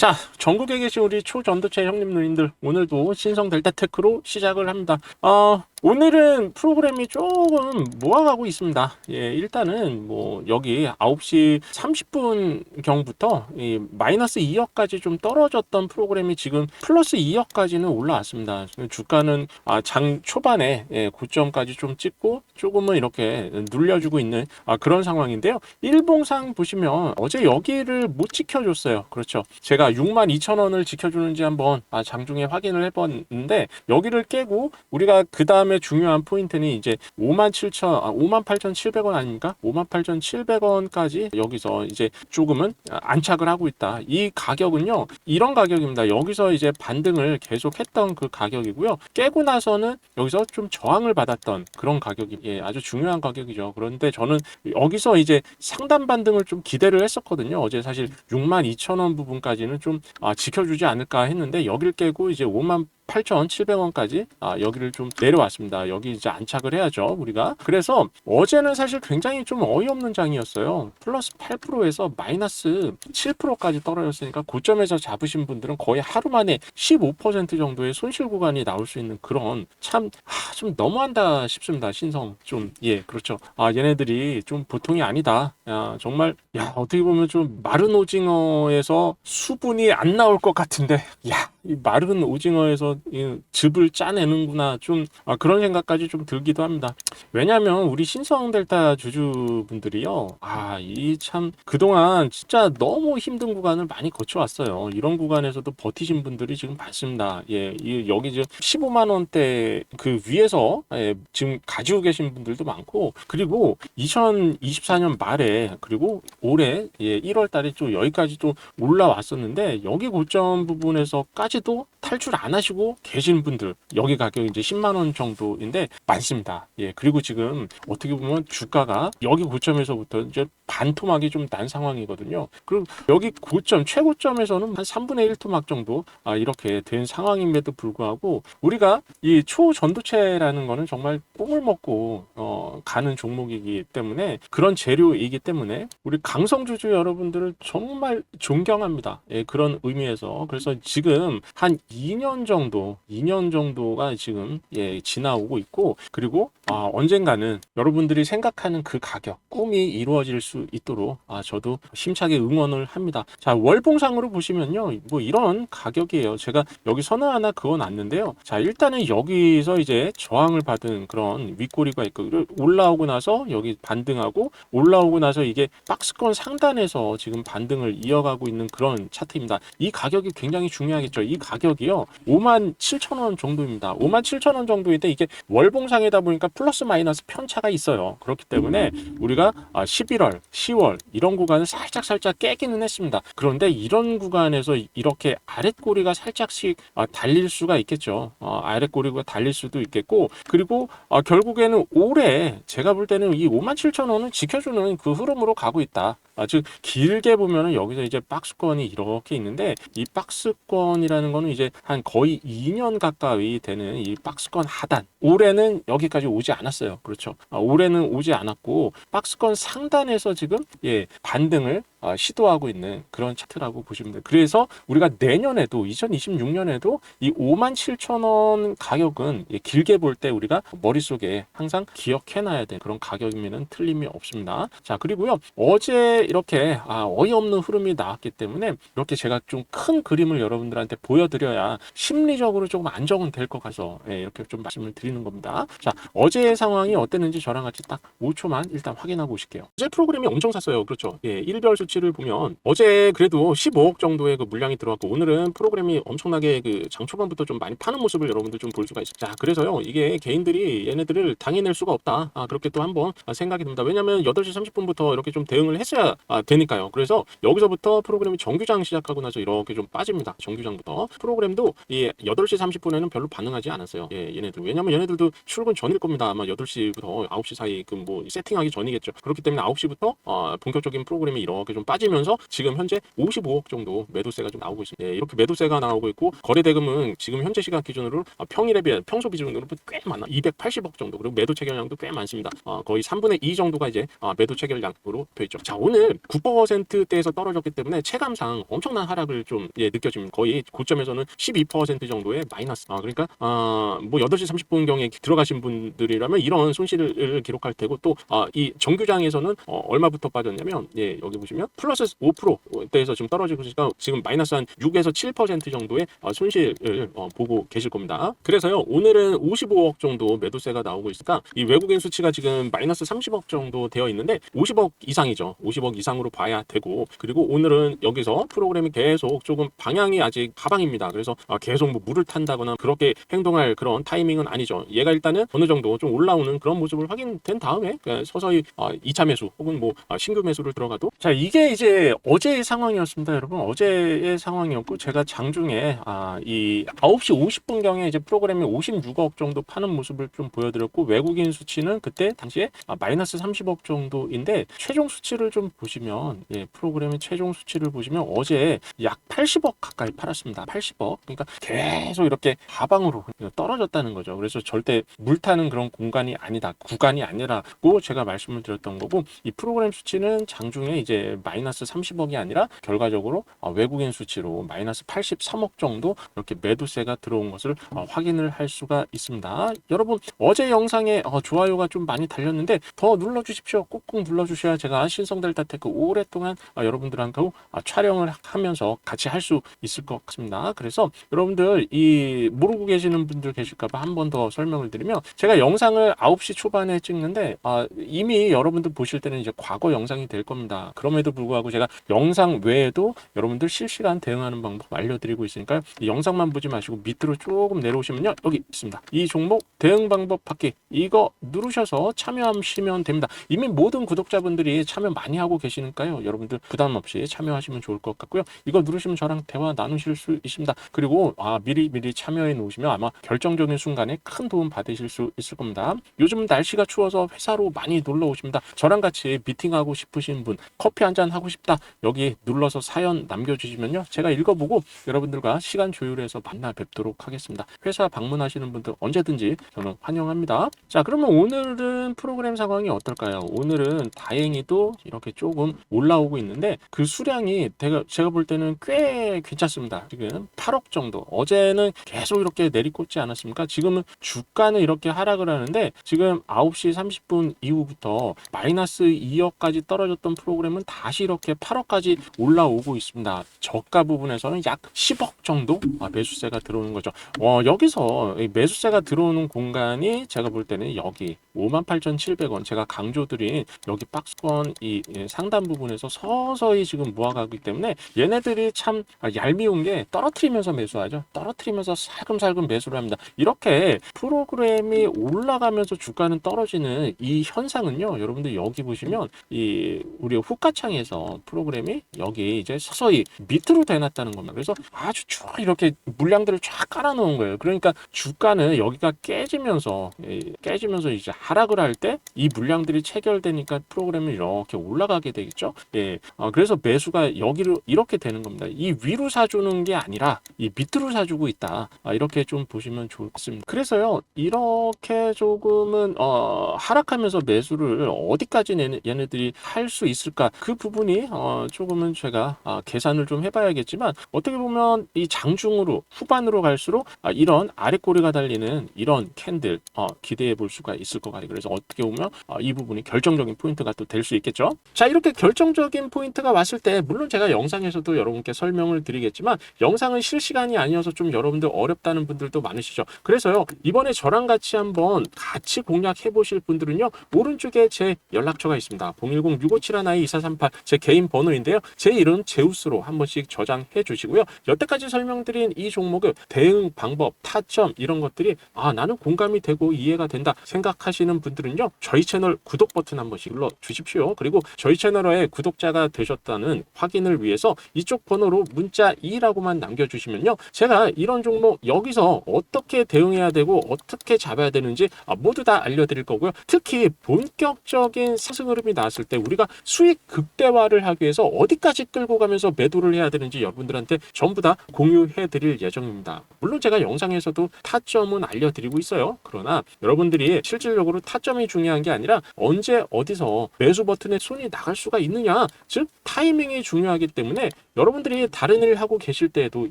자, 전국에 계신 우리 초전도체 형님 누님들 오늘도 신성 델타 테크로 시작을 합니다. 어, 오늘은 프로그램이 조금 모아가고 있습니다. 예, 일단은 뭐 여기 9시 30분 경부터 이 마이너스 2억까지 좀 떨어졌던 프로그램이 지금 플러스 2억까지는 올라왔습니다. 주가는 아, 장 초반에 예, 고점까지 좀 찍고 조금은 이렇게 눌려주고 있는 아, 그런 상황인데요. 일봉상 보시면 어제 여기를 못 지켜줬어요. 그렇죠. 제가 6만 2천 원을 지켜주는지 한번 아, 장중에 확인을 해봤는데 여기를 깨고 우리가 그 다음에 중요한 포인트는 이제 5만 7천, 아, 5만 8천 7백 원 아닙니까? 5만 8천 7백 원까지 여기서 이제 조금은 안착을 하고 있다. 이 가격은요, 이런 가격입니다. 여기서 이제 반등을 계속했던 그 가격이고요. 깨고 나서는 여기서 좀 저항을 받았던 그런 가격이 예, 아주 중요한 가격이죠. 그런데 저는 여기서 이제 상단 반등을 좀 기대를 했었거든요. 어제 사실 6만 2천 원 부분까지는 좀 아, 지켜주지 않을까 했는데 여기를 깨고 이제 5만 8,700원까지 아, 여기를 좀 내려왔습니다. 여기 이제 안착을 해야죠, 우리가. 그래서 어제는 사실 굉장히 좀 어이없는 장이었어요. 플러스 8%에서 마이너스 7%까지 떨어졌으니까 고점에서 잡으신 분들은 거의 하루 만에 15% 정도의 손실 구간이 나올 수 있는 그런 참, 아, 좀 너무한다 싶습니다. 신성. 좀, 예, 그렇죠. 아, 얘네들이 좀 보통이 아니다. 야, 정말, 야, 어떻게 보면 좀 마른 오징어에서 수분이 안 나올 것 같은데, 야, 이 마른 오징어에서 이 즙을 짜내는구나 좀 아, 그런 생각까지 좀 들기도 합니다. 왜냐하면 우리 신성 델타 주주분들이요, 아 이 참 그동안 진짜 너무 힘든 구간을 많이 거쳐왔어요. 이런 구간에서도 버티신 분들이 지금 많습니다. 예, 이 여기 지금 15만 원대 그 위에서 예, 지금 가지고 계신 분들도 많고 그리고 2024년 말에 그리고 올해 예, 1월 달에 좀 여기까지 좀 올라왔었는데 여기 고점 부분에서까지 도 탈출 안 하시고 계신 분들 여기 가격이 이제 10만 원 정도인데 많습니다. 예 그리고 지금 어떻게 보면 주가가 여기 고점에서부터 이제 반토막이 좀 난 상황이거든요. 그리고 여기 고점 최고점에서는 한 3분의 1 토막 정도 아, 이렇게 된 상황임에도 불구하고 우리가 이 초전도체라는 거는 정말 뽕을 먹고 어, 가는 종목이기 때문에 그런 재료이기 때문에 우리 강성주주 여러분들을 정말 존경합니다. 예, 그런 의미에서 그래서 지금 한 2년 정도, 2년 정도가 지금 예, 지나오고 있고 그리고 아, 언젠가는 여러분들이 생각하는 그 가격, 꿈이 이루어질 수 있도록 아, 저도 힘차게 응원을 합니다. 자, 월봉상으로 보시면요. 뭐 이런 가격이에요. 제가 여기 선언하나 그어 놨는데요. 자, 일단은 여기서 이제 저항을 받은 그런 윗꼬리가 있고 올라오고 나서 여기 반등하고 올라오고 나서 이게 박스권 상단에서 지금 반등을 이어가고 있는 그런 차트입니다. 이 가격이 굉장히 중요하겠죠. 이 가격이요. 5만 7천 원 정도입니다. 5만 7천 원 정도인데 이게 월봉상이다 보니까 플러스 마이너스 편차가 있어요. 그렇기 때문에 우리가 11월, 10월 이런 구간을 살짝 살짝 깨기는 했습니다. 그런데 이런 구간에서 이렇게 아랫꼬리가 살짝씩 아, 달릴 수가 있겠죠. 어, 아랫꼬리가 달릴 수도 있겠고 그리고 아, 결국에는 올해 제가 볼 때는 이 5만 7천 원은 지켜주는 그 흐름으로 가고 있다. 아, 즉 길게 보면은 여기서 이제 박스권이 이렇게 있는데 이 박스권이라는 거는 이제 한 거의 2년 가까이 되는 이 박스권 하단 올해는 여기까지 오지 않았어요. 그렇죠. 아, 올해는 오지 않았고 박스권 상단에서 지금 예 반등을 아, 시도하고 있는 그런 차트라고 보시면 돼요. 그래서 우리가 내년에도 2026년에도 이 5만 7천 원 가격은 예, 길게 볼 때 우리가 머릿속에 항상 기억해놔야 되는 그런 가격이면 틀림이 없습니다. 자 그리고요 어제 이렇게 아, 어이없는 흐름이 나왔기 때문에 이렇게 제가 좀 큰 그림을 여러분들한테 보여드려야 심리적으로 조금 안정은 될 것 같아서 예, 이렇게 좀 말씀을 드리는 겁니다. 자 어제의 상황이 어땠는지 저랑 같이 딱 5초만 일단 확인하고 오실게요. 어제 프로그램이 엄청 샀어요. 그렇죠. 예, 일별 수 치를 보면 어제 그래도 15억 정도의 그 물량이 들어왔고 오늘은 프로그램이 엄청나게 그 장 초반부터 좀 많이 파는 모습을 여러분들 좀 볼 수가 있어요. 자, 그래서요. 이게 개인들이 얘네들을 당해낼 수가 없다. 아, 그렇게 또 한번 생각이 듭니다. 왜냐면 8시 30분부터 이렇게 좀 대응을 했어야 아, 되니까요. 그래서 여기서부터 프로그램이 정규장 시작하고 나서 이렇게 좀 빠집니다. 정규장부터. 프로그램도 이 8시 30분에는 별로 반응하지 않았어요. 예, 얘네들. 왜냐면 얘네들도 출근 전일 겁니다. 아마 8시부터 9시 사이 그 뭐 세팅하기 전이겠죠. 그렇기 때문에 9시부터 어, 본격적인 프로그램이 이렇게 좀좀 빠지면서 지금 현재 55억 정도 매도세가 좀 나오고 있습니다. 예, 이렇게 매도세가 나오고 있고 거래 대금은 지금 현재 시각 기준으로 아, 평일에 비해 평소 기준으로 꽤 많아 280억 정도 그리고 매도 체결량도 꽤 많습니다. 아, 거의 3분의 2 정도가 이제 아, 매도 체결량으로 돼 있죠. 자 오늘 9%대에서 떨어졌기 때문에 체감상 엄청난 하락을 좀 예, 느껴집니다. 거의 고점에서는 12% 정도의 마이너스. 아 그러니까 아 뭐 8시 30분 경에 들어가신 분들이라면 이런 손실을 기록할 테고 또이 정규장에서는 어, 얼마부터 빠졌냐면 예 여기 보시면 플러스 5%대에서 지금 떨어지고 있으니까 지금 마이너스 한 6에서 7% 정도의 어, 손실을 어, 보고 계실 겁니다. 그래서요 오늘은 55억 정도 매도세가 나오고 있으니까 이 외국인 수치가 지금 마이너스 30억 정도 되어 있는데 50억 이상이죠. 50억 이상으로 봐야 되고 그리고 오늘은 여기서 프로그램이 계속 조금 방향이 아직 하방입니다. 그래서 아, 계속 뭐 물을 탄다거나 그렇게 행동할 그런 타이밍은 아니죠. 얘가 일단은 어느 정도 좀 올라오는 그런 모습을 확인된 다음에 그냥 서서히 아, 2차 매수 혹은 뭐 아, 신규 매수를 들어가도 자 이게 이제 어제의 상황이었습니다, 여러분. 어제의 상황이었고 제가 장중에 아, 이 9시 50분 경에 이제 프로그램이 56억 정도 파는 모습을 좀 보여드렸고 외국인 수치는 그때 당시에 아, 마이너스 30억 정도인데 최종 수치를 좀 보시면 예, 프로그램의 최종 수치를 보시면 어제 약 80억 가까이 팔았습니다. 80억. 그러니까 계속 이렇게 하방으로 떨어졌다는 거죠. 그래서 절대 물타는 그런 공간이 아니다. 구간이 아니라고 제가 말씀을 드렸던 거고 이 프로그램 수치는 장중에 이제 마이너스 30억이 아니라 결과적으로 어, 외국인 수치로 마이너스 83억 정도 이렇게 매도세가 들어온 것을 어, 확인을 할 수가 있습니다. 여러분 어제 영상에 어, 좋아요가 좀 많이 달렸는데 더 눌러주십시오. 꾹꾹 눌러주셔야 제가 신성델타테크 오랫동안 어, 여러분들하고 어, 촬영을 하면서 같이 할 수 있을 것 같습니다. 그래서 여러분들 이 모르고 계시는 분들 계실까봐 한 번 더 설명을 드리면 제가 영상을 9시 초반에 찍는데 아, 이미 여러분들 보실 때는 이제 과거 영상이 될 겁니다. 그럼에도 불구하고 제가 영상 외에도 여러분들 실시간 대응하는 방법 알려드리고 있으니까요. 이 영상만 보지 마시고 밑으로 조금 내려오시면요. 여기 있습니다. 이 종목 대응 방법 받기 이거 누르셔서 참여하시면 됩니다. 이미 모든 구독자분들이 참여 많이 하고 계시니까요. 여러분들 부담 없이 참여하시면 좋을 것 같고요. 이거 누르시면 저랑 대화 나누실 수 있습니다. 그리고 아, 미리 미리 참여해 놓으시면 아마 결정적인 순간에 큰 도움 받으실 수 있을 겁니다. 요즘 날씨가 추워서 회사로 많이 놀러 오십니다. 저랑 같이 미팅하고 싶으신 분, 커피 한잔 하고 싶다. 여기 눌러서 사연 남겨주시면요. 제가 읽어보고 여러분들과 시간 조율해서 만나 뵙도록 하겠습니다. 회사 방문하시는 분들 언제든지 저는 환영합니다. 자, 그러면 오늘은 프로그램 상황이 어떨까요? 오늘은 다행히도 이렇게 조금 올라오고 있는데 그 수량이 제가, 제가 볼 때는 꽤 괜찮습니다. 지금 8억 정도. 어제는 계속 이렇게 내리꽂지 않았습니까? 지금은 주가는 이렇게 하락을 하는데 지금 9시 30분 이후부터 마이너스 2억까지 떨어졌던 프로그램은 다시 이렇게 8억까지 올라오고 있습니다. 저가 부분에서는 약 10억 정도 아, 매수세가 들어오는 거죠. 어, 여기서 이 매수세가 들어오는 공간이 제가 볼 때는 여기 58,700원 제가 강조드린 여기 박스권 이 예, 상단 부분에서 서서히 지금 모아가기 때문에 얘네들이 참 아, 얄미운 게 떨어뜨리면서 매수하죠. 떨어뜨리면서 살금살금 매수를 합니다. 이렇게 프로그램이 올라가면서 주가는 떨어지는 이 현상은요. 여러분들 여기 보시면 이 우리 후가창에 서 프로그램이 여기 이제 서서히 밑으로 대놨다는 겁니다. 그래서 아주 쭉 이렇게 물량들을 쫙 깔아놓은 거예요. 그러니까 주가는 여기가 깨지면서 예, 깨지면서 이제 하락을 할 때 이 물량들이 체결되니까 프로그램이 이렇게 올라가게 되겠죠. 예, 어, 그래서 매수가 여기로 이렇게 되는 겁니다. 이 위로 사주는 게 아니라 이 밑으로 사주고 있다. 아, 이렇게 좀 보시면 같습니다. 그래서요, 이렇게 조금은 어, 하락하면서 매수를 어디까지 얘네, 얘네들이 할 수 있을까? 그 부분 이 어, 조금은 제가 아, 계산을 좀 해봐야겠지만 어떻게 보면 이 장중으로 후반으로 갈수록 아, 이런 아래 꼬리가 달리는 이런 캔들 어, 기대해 볼 수가 있을 것 같아요. 그래서 어떻게 보면 어, 이 부분이 결정적인 포인트가 또 될 수 있겠죠. 자 이렇게 결정적인 포인트가 왔을 때 물론 제가 영상에서도 여러분께 설명을 드리겠지만 영상은 실시간이 아니어서 좀 여러분들 어렵다는 분들도 많으시죠. 그래서요 이번에 저랑 같이 한번 같이 공략해 보실 분들은요 오른쪽에 제 연락처가 있습니다. 010-6571-2438제 개인 번호인데요. 제 이름 제우스로 한 번씩 저장해 주시고요. 여태까지 설명드린 이 종목의 대응 방법, 타점 이런 것들이 아 나는 공감이 되고 이해가 된다 생각하시는 분들은요 저희 채널 구독 버튼 한 번씩 눌러 주십시오. 그리고 저희 채널에 구독자가 되셨다는 확인을 위해서 이쪽 번호로 문자 2라고만 남겨주시면요 제가 이런 종목 여기서 어떻게 대응해야 되고 어떻게 잡아야 되는지 아, 모두 다 알려드릴 거고요. 특히 본격적인 상승 흐름이 나왔을 때 우리가 수익 극대 극대화를 하기 위해서 어디까지 끌고 가면서 매도를 해야 되는지 여러분들한테 전부 다 공유해 드릴 예정입니다. 물론 제가 영상에서도 타점은 알려드리고 있어요. 그러나 여러분들이 실질적으로 타점이 중요한 게 아니라 언제 어디서 매수 버튼에 손이 나갈 수가 있느냐, 즉 타이밍이 중요하기 때문에 여러분들이 다른 일 하고 계실 때에도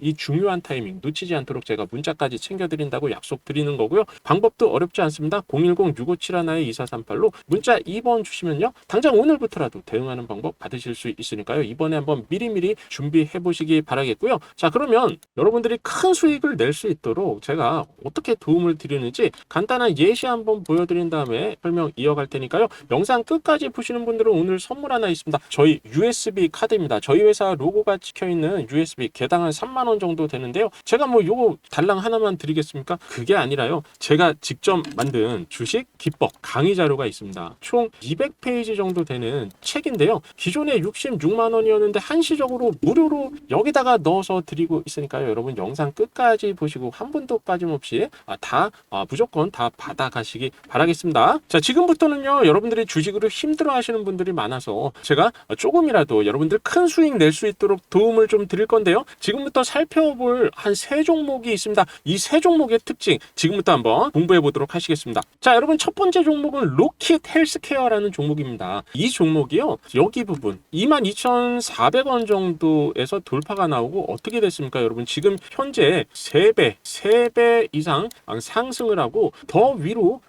이 중요한 타이밍 놓치지 않도록 제가 문자까지 챙겨드린다고 약속드리는 거고요. 방법도 어렵지 않습니다. 010-6571-2438로 문자 2번 주시면요. 당장 오늘부터라도 대응하는 방법 받으실 수 있으니까요. 이번에 한번 미리미리 준비해 보시기 바라겠고요. 자, 그러면 여러분들이 큰 수익을 낼 수 있도록 제가 어떻게 도움을 드리는지 간단한 예시 한번 보여드린 다음에 설명 이어갈 테니까요. 영상 끝까지 보시는 분들은 오늘 선물 하나 있습니다. 저희 USB 카드입니다. 저희 회사 로고가 찍혀 있는 USB 개당 한 3만 원 정도 되는데요. 제가 뭐 요거 달랑 하나만 드리겠습니까? 그게 아니라요. 제가 직접 만든 주식 기법 강의 자료가 있습니다. 총 200페이지 정도 되는 책인데요. 기존에 66만 원이었는데 한시적으로 무료로 여기다가 넣어서 드리고 있으니까요. 여러분 영상 끝까지 보시고 한 분도 빠짐없이 아, 다 아, 무조건 다 받아가시기 바라겠습니다. 자, 지금부터는요. 여러분들이 주식으로 힘들어 하시는 분들이 많아서 제가 조금이라도 여러분들 큰 수익 낼 수 있도록 도움을 좀 드릴 건데요. 지금부터 살펴볼 한 세 종목이 있습니다. 이 세 종목의 특징 지금부터 한번 공부해 보도록 하시겠습니다. 자, 여러분 첫 번째 종목은 로킷 헬스케어라는 종목입니다. 이 종목이요. 여기 부분 22,400원 정도에서 돌파가 나오고 어떻게 됐습니까? 여러분 지금 현재 3배, 3배 이상 상승을 하고 더 위로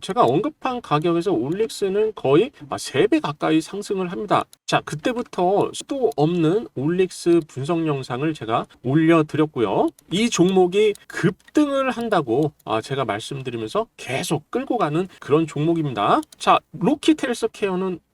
제가 언급한 가격에서 올릭스는 거의 3배 가까이 상승을 합니다. 자, 그때부터 수도 없는 올릭스 분석 영상을 제가 올려드렸고요. 이 종목이 급등을 한다고 아, 제가 말씀드리면서 계속 끌고 가는 그런 종목입니다. 자, 로킷 헬스케어는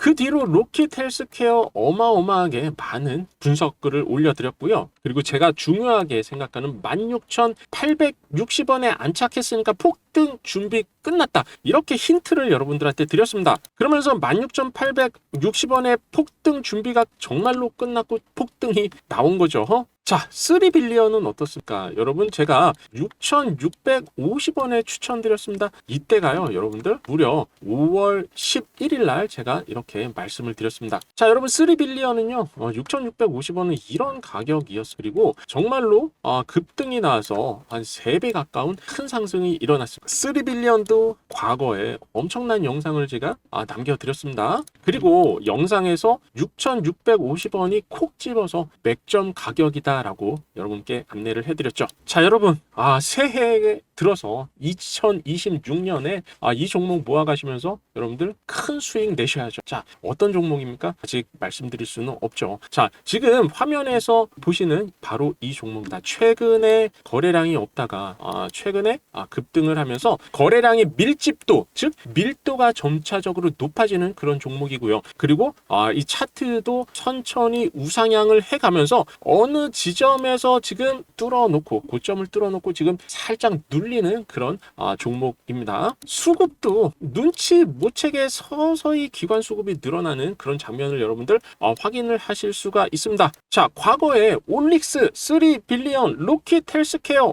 그 뒤로 로킷 헬스케어 어마어마하게 많은 분석글을 올려드렸고요. 그리고 제가 중요하게 생각하는 16,860원에 안착했으니까 폭등 준비 끝났다. 이렇게 힌트를 여러분들한테 드렸습니다. 그러면서 16,860원의 폭등 준비가 정말로 끝났고 폭등이 나온 거죠. 자, 3빌리언은 어떻습니까? 여러분, 제가 6,650원에 추천드렸습니다. 이때가요, 여러분들, 무려 5월 11일 날 제가 이렇게 말씀을 드렸습니다. 자, 여러분, 3빌리언은요, 어, 6,650원은 이런 가격이었어요. 그리고 정말로 어, 급등이 나와서 한 3배 가까운 큰 상승이 일어났습니다. 3빌리언도 과거에 엄청난 영상을 제가 아, 남겨드렸습니다. 그리고 영상에서 6,650원이 콕 집어서 맥점 가격이다. 라고 여러분께 안내를 해드렸죠. 자, 여러분, 아, 새해에 들어서 2026년에 아, 이 종목 모아가시면서 여러분들 큰 수익 내셔야죠. 자, 어떤 종목입니까? 아직 말씀드릴 수는 없죠. 자, 지금 화면에서 보시는 바로 이 종목입니다. 최근에 거래량이 없다가 아, 최근에 아, 급등을 하면서 거래량의 밀집도, 즉 밀도가 점차적으로 높아지는 그런 종목이고요. 그리고 아, 이 차트도 천천히 우상향을 해가면서 어느 지점에서 지금 뚫어놓고 고점을 뚫어놓고 지금 살짝 눌리는 그런 아, 종목입니다. 수급도 눈치 못 채게 서서히 기관 수급이 늘어나는 그런 장면을 여러분들 어, 확인을 하실 수가 있습니다. 자, 과거에 올릭스, 3 빌리언, 로키 텔스케어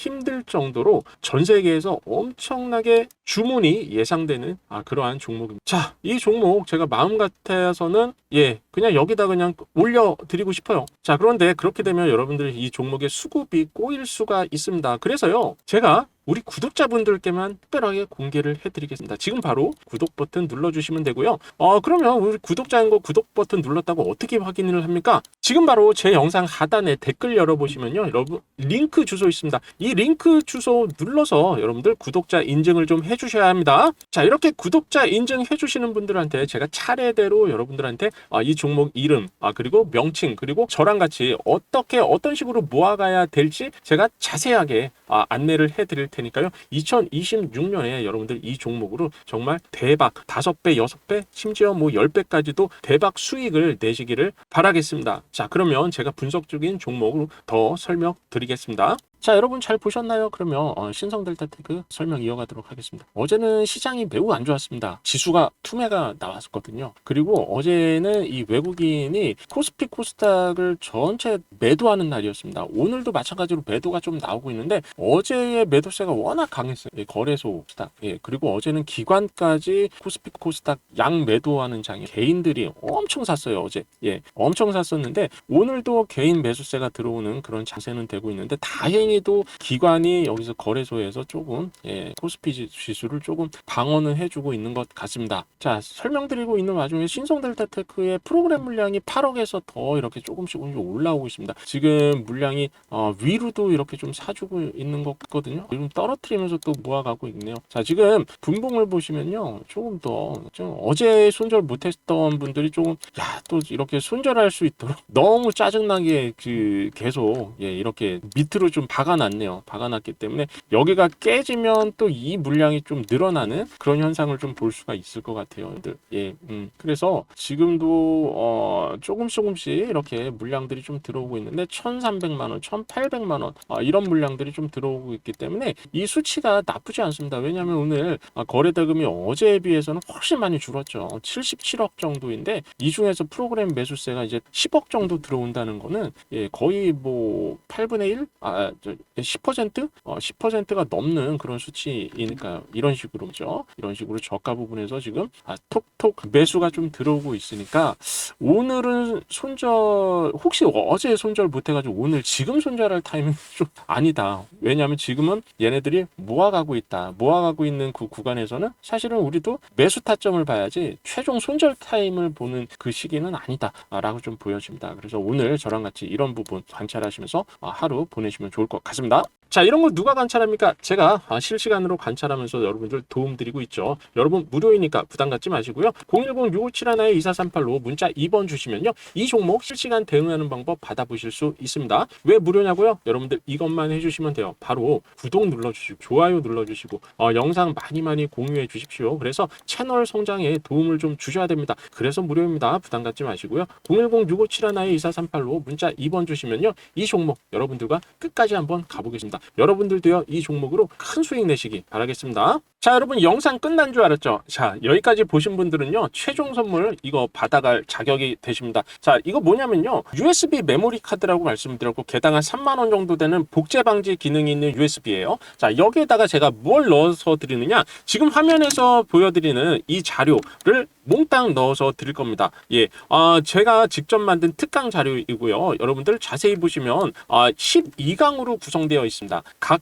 힘들 정도로 전 세계에서 엄청나게 주문이 예상되는 아, 그러한 종목입니다. 자, 이 종목 제가 마음 같아서는 예, 그냥 여기다 그냥 올려드리고 싶어요. 자, 그런데 그렇게 되면 여러분들 이 종목의 수급이 꼬일 수가 있습니다. 그래서요, 제가 우리 구독자분들께만 특별하게 공개를 해드리겠습니다. 지금 바로 구독 버튼 눌러주시면 되고요. 어, 그러면 우리 구독자인 거 구독 버튼 눌렀다고 어떻게 확인을 합니까? 지금 바로 제 영상 하단에 댓글 열어보시면요. 여러분, 링크 주소 있습니다. 이 링크 주소 눌러서 여러분들 구독자 인증을 좀 해주셔야 합니다. 자, 이렇게 구독자 인증 해주시는 분들한테 제가 차례대로 여러분들한테 아, 이 종목 이름, 아, 그리고 명칭, 그리고 저랑 같이 어떻게, 어떤 식으로 모아가야 될지 제가 자세하게 아, 안내를 해드릴 테니까요. 2026년에 여러분들 이 종목으로 정말 대박 5배, 6배, 심지어 뭐 10배까지도 대박 수익을 내시기를 바라겠습니다. 자, 그러면 제가 분석적인 종목으로 더 설명드리겠습니다. 자, 여러분 잘 보셨나요? 그러면 어, 신성델타 테크 설명 이어가도록 하겠습니다. 어제는 시장이 매우 안 좋았습니다. 지수가 투매가 나왔었거든요. 그리고 어제는 이 외국인이 코스피 코스닥을 전체 매도하는 날이었습니다. 오늘도 마찬가지로 매도가 좀 나오고 있는데 어제의 매도세가 워낙 강했어요. 예, 거래소 코스닥. 예, 그리고 어제는 기관까지 코스피 코스닥 양 매도하는 장에 개인들이 엄청 샀어요. 어제. 예, 엄청 샀었는데 오늘도 개인 매수세가 들어오는 그런 자세는 되고 있는데 다행히 다행히도 기관이 여기서 거래소에서 조금 예, 코스피 지- 지수를 조금 방어는 해주고 있는 것 같습니다. 자 설명드리고 있는 와중에 신성델타테크의 프로그램 물량이 8억에서 더 이렇게 조금씩 조금씩 올라오고 있습니다. 지금 물량이 어, 위로도 이렇게 좀 사주고 있는 것 같거든요. 지금 떨어뜨리면서 또 모아가고 있네요. 자 지금 분봉을 보시면요 조금 더 좀 어제 손절 못했던 분들이 조금 야 또 이렇게 손절할 수 있도록 너무 짜증나게 그 계속 예 이렇게 밑으로 좀 박 아놨네요. 박아놨기 때문에 여기가 깨지면 또 이 물량이 좀 늘어나는 그런 현상을 좀 볼 수가 있을 것 같아요. 들 예, 음. 그래서 지금도 어, 조금씩 조금씩 이렇게 물량들이 좀 들어오고 있는데 1,300만 원, 1,800만 원 아, 이런 물량들이 좀 들어오고 있기 때문에 이 수치가 나쁘지 않습니다. 왜냐하면 오늘 아, 거래 대금이 어제에 비해서는 훨씬 많이 줄었죠. 77억 정도인데 이 중에서 프로그램 매수세가 이제 10억 정도 들어온다는 거는 예, 거의 뭐 8분의 1? 아, 저, 10%? 어, 10%가 넘는 그런 수치이니까요. 이런 식으로죠. 이런 식으로 저가 부분에서 지금 아, 톡톡 매수가 좀 들어오고 있으니까 오늘은 손절 혹시 어제 손절 못해가지고 오늘 지금 손절할 타임은 좀 아니다. 왜냐하면 지금은 얘네들이 모아가고 있다. 모아가고 있는 그 구간에서는 사실은 우리도 매수 타점을 봐야지 최종 손절 타임을 보는 그 시기는 아니다라고 좀 보여집니다. 그래서 오늘 저랑 같이 이런 부분 관찰하시면서 아, 하루 보내시면 좋을 것 같습니다. 가십니다. 자 이런 거 누가 관찰합니까? 제가 아, 실시간으로 관찰하면서 여러분들 도움 드리고 있죠. 여러분 무료이니까 부담 갖지 마시고요. 010-6571-2438로 문자 2번 주시면요. 이 종목 실시간 대응하는 방법 받아보실 수 있습니다. 왜 무료냐고요? 여러분들 이것만 해주시면 돼요. 바로 구독 눌러주시고 좋아요 눌러주시고 어, 영상 많이 많이 공유해 주십시오. 그래서 채널 성장에 도움을 좀 주셔야 됩니다. 그래서 무료입니다. 부담 갖지 마시고요. 010-6571-2438로 문자 2번 주시면요. 이 종목 여러분들과 끝까지 한번 가보겠습니다. 여러분들도요 이 종목으로 큰 수익 내시기 바라겠습니다. 자 여러분 영상 끝난 줄 알았죠? 자 여기까지 보신 분들은요 최종 선물 이거 받아갈 자격이 되십니다. 자 이거 뭐냐면요 USB 메모리 카드라고 말씀드렸고 개당 한 3만 원 정도 되는 복제 방지 기능이 있는 USB예요. 자 여기에다가 제가 뭘 넣어서 드리느냐 지금 화면에서 보여드리는 이 자료를 몽땅 넣어서 드릴 겁니다. 예, 아, 제가 직접 만든 특강 자료이고요. 여러분들 자세히 보시면 아, 12강으로 구성되어 있습니다. 각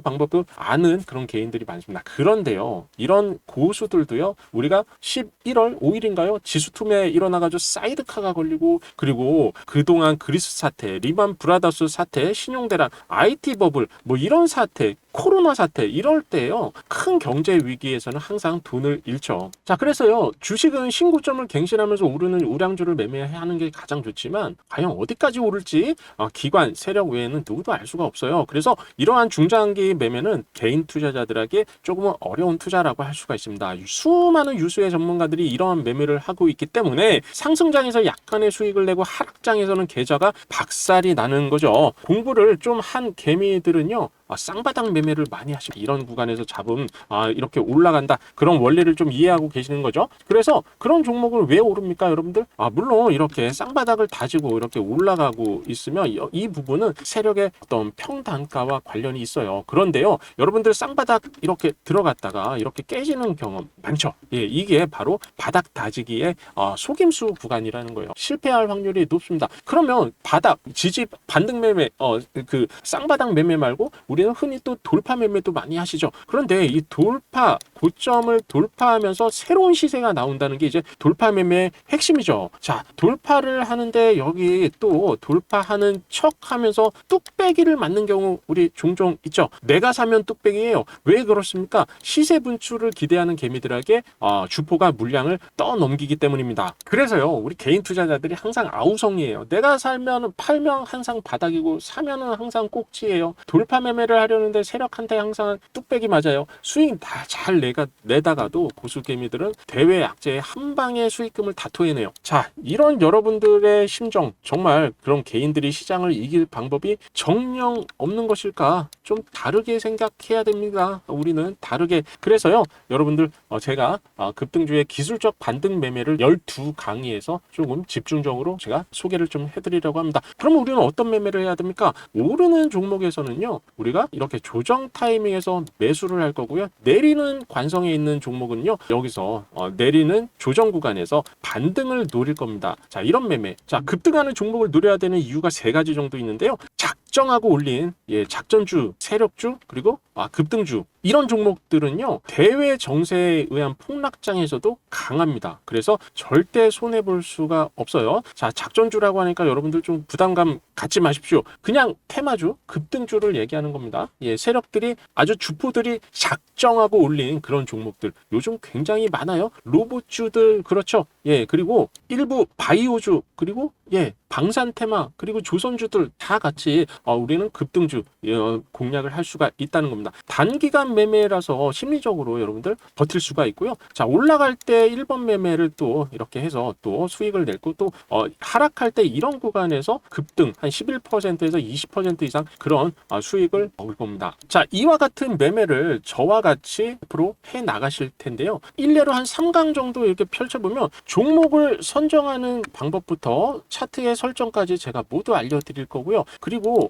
방법을 아는 그런 개인들이 많습니다. 그런데요 이런 고수들도요 우리가 11월 5일인가요 지수 투매 일어나가지고 사이드카가 걸리고 그리고 그동안 그리스 사태, 리만 브라더스 사태, 신용대란, IT 버블 뭐 이런 사태 코로나 사태 이럴 때요 큰 경제 위기에서는 항상 돈을 잃죠. 자 그래서요 주식은 신고점을 갱신하면서 오르는 우량주를 매매하는 게 가장 좋지만 과연 어디까지 오를지 어, 기관 세력 외에는 누구도 알 수가 없어요. 그래서 이러한 중장기 매매는 개인 투자자들에게 조금은 어려운 투자라고 할 수가 있습니다. 수많은 유수의 전문가들이 이러한 매매를 하고 있기 때문에 상승장에서 약간의 수익을 내고 하락장에서는 계좌가 박살이 나는 거죠. 공부를 좀 한 개미들은요. 아, 쌍바닥 매매를 많이 하시고 이런 구간에서 잡음 아, 이렇게 올라간다 그런 원리를 좀 이해하고 계시는 거죠. 그래서 그런 종목을 왜 오릅니까, 여러분들? 아 물론 이렇게 쌍바닥을 다지고 이렇게 올라가고 있으면 이, 이 부분은 세력의 어떤 평단가와 관련이 있어요. 그런데요, 여러분들 쌍바닥 이렇게 들어갔다가 이렇게 깨지는 경험 많죠. 예, 이게 바로 바닥 다지기의 어, 속임수 구간이라는 거예요. 실패할 확률이 높습니다. 그러면 바닥 지지 반등 매매 어 그 쌍바닥 매매 말고 우리는 흔히 또 돌파 매매도 많이 하시죠. 그런데 이 돌파 고점을 돌파하면서 새로운 시세가 나온다는 게 이제 돌파 매매의 핵심이죠. 자, 돌파를 하는데 여기 또 돌파하는 척 하면서 뚝배기를 맞는 경우 우리 종종 있죠. 내가 사면 뚝배기예요. 왜 그렇습니까? 시세 분출을 기대하는 개미들에게 어, 주포가 물량을 떠넘기기 때문입니다. 그래서요, 우리 개인 투자자들이 항상 아우성이에요. 내가 살면 팔면 항상 바닥이고 사면은 항상 꼭지예요. 돌파 매매를 하려는데 세력한테 항상 뚝배기 맞아요. 수익 다 잘 내가 내다가도 고수 개미들은 대외 약재의 한 방에 수익금을 다 토해내요. 자, 이런 여러분들의 심정 정말 그런 개인들이 시장을 이길 방법이 정령 없는 것일까? 좀 다르게 생각해야 됩니다. 우리는 다르게 그래서요, 여러분들 어, 제가 어, 급등주의 기술적 반등 매매를 12 강의에서 조금 집중적으로 제가 소개를 좀 해드리려고 합니다. 그럼 우리는 어떤 매매를 해야 됩니까? 오르는 종목에서는요, 우리가 이렇게 조정 타이밍에서 매수를 할 거고요. 내리는 관성에 있는 종목은요, 여기서 어, 내리는 조정 구간에서 반등을 노릴 겁니다. 자, 이런 매매. 자, 급등하는 종목을 노려야 되는 이유가 세 가지 정도 있는데요. 작 정하고 올린 예, 작전주, 세력주, 그리고 아, 급등주 이런 종목들은요 대외 정세에 의한 폭락장에서도 강합니다. 그래서 절대 손해 볼 수가 없어요. 자 작전주라고 하니까 여러분들 좀 부담감 갖지 마십시오. 그냥 테마주 급등주를 얘기하는 겁니다. 예 세력들이 아주 주포들이 작정하고 올린 그런 종목들 요즘 굉장히 많아요. 로봇주들 그렇죠. 예 그리고 일부 바이오주 그리고 예 방산 테마 그리고 조선주들 다 같이 어, 우리는 급등주 예, 어, 공략을 할 수가 있다는 겁니다. 단기간 매매라서 심리적으로 여러분들 버틸 수가 있고요. 자 올라갈 때 1번 매매를 또 이렇게 해서 또 수익을 낼고 또 어, 하락할 때 이런 구간에서 급등 한 11%에서 20% 이상 그런 어, 수익을 먹을 겁니다. 자 이와 같은 매매를 저와 같이 앞으로 해 나가실 텐데요. 일례로 한 3강 정도 이렇게 펼쳐보면 종목을 선정하는 방법부터 차트의 설정까지 제가 모두 알려드릴 거고요. 그리고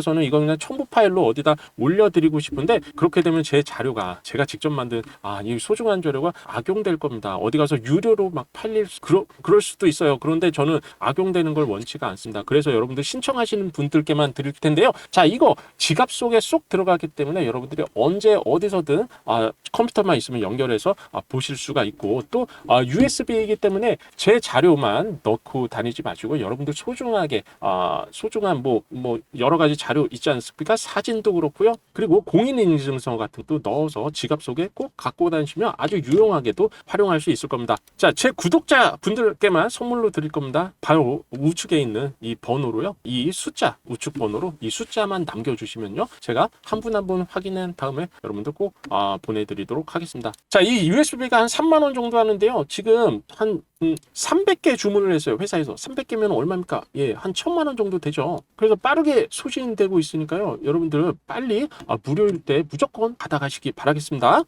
는 이거 그냥 첨부 파일로 어디다 올려드리고 싶은데 그렇게 되면 제 자료가 제가 직접 만든 아, 이 소중한 자료가 악용될 겁니다. 어디 가서 유료로 막 팔릴 수, 그러, 그럴 수도 있어요. 그런데 저는 악용되는 걸 원치가 않습니다. 그래서 여러분들 신청하시는 분들께만 드릴 텐데요. 자, 이거 지갑 속에 쏙 들어가기 때문에 여러분들이 언제 어디서든 아, 컴퓨터만 있으면 연결해서 아, 보실 수가 있고 또 아, USB이기 때문에 제 자료만 넣고 다니지 마시고 여러분들 소중하게 아, 소중한 뭐뭐 여러 가지 자료 있지 않습니까? 사진도 그렇고요. 그리고 공인인증서 같은 것도 넣어서 지갑 속에 꼭 갖고 다니시면 아주 유용하게도 활용할 수 있을 겁니다. 자, 제 구독자 분들께만 선물로 드릴 겁니다. 바로 우측에 있는 이 번호로요. 이 숫자 우측 번호로 이 숫자만 남겨주시면요. 제가 한 분 한 분 확인한 다음에 여러분들 꼭 아, 보내드리도록 하겠습니다. 자, 이 USB가 한 3만 원 정도 하는데요. 지금 한 음, 300개 주문을 했어요. 회사에서 300개면 얼마입니까? 예, 한 1000만 원 정도 되죠. 그래서 빠르게 소진되 고 있으니까요. 여러분들 빨리 아, 무료일 때 무조건 받아가시기 바라겠습니다.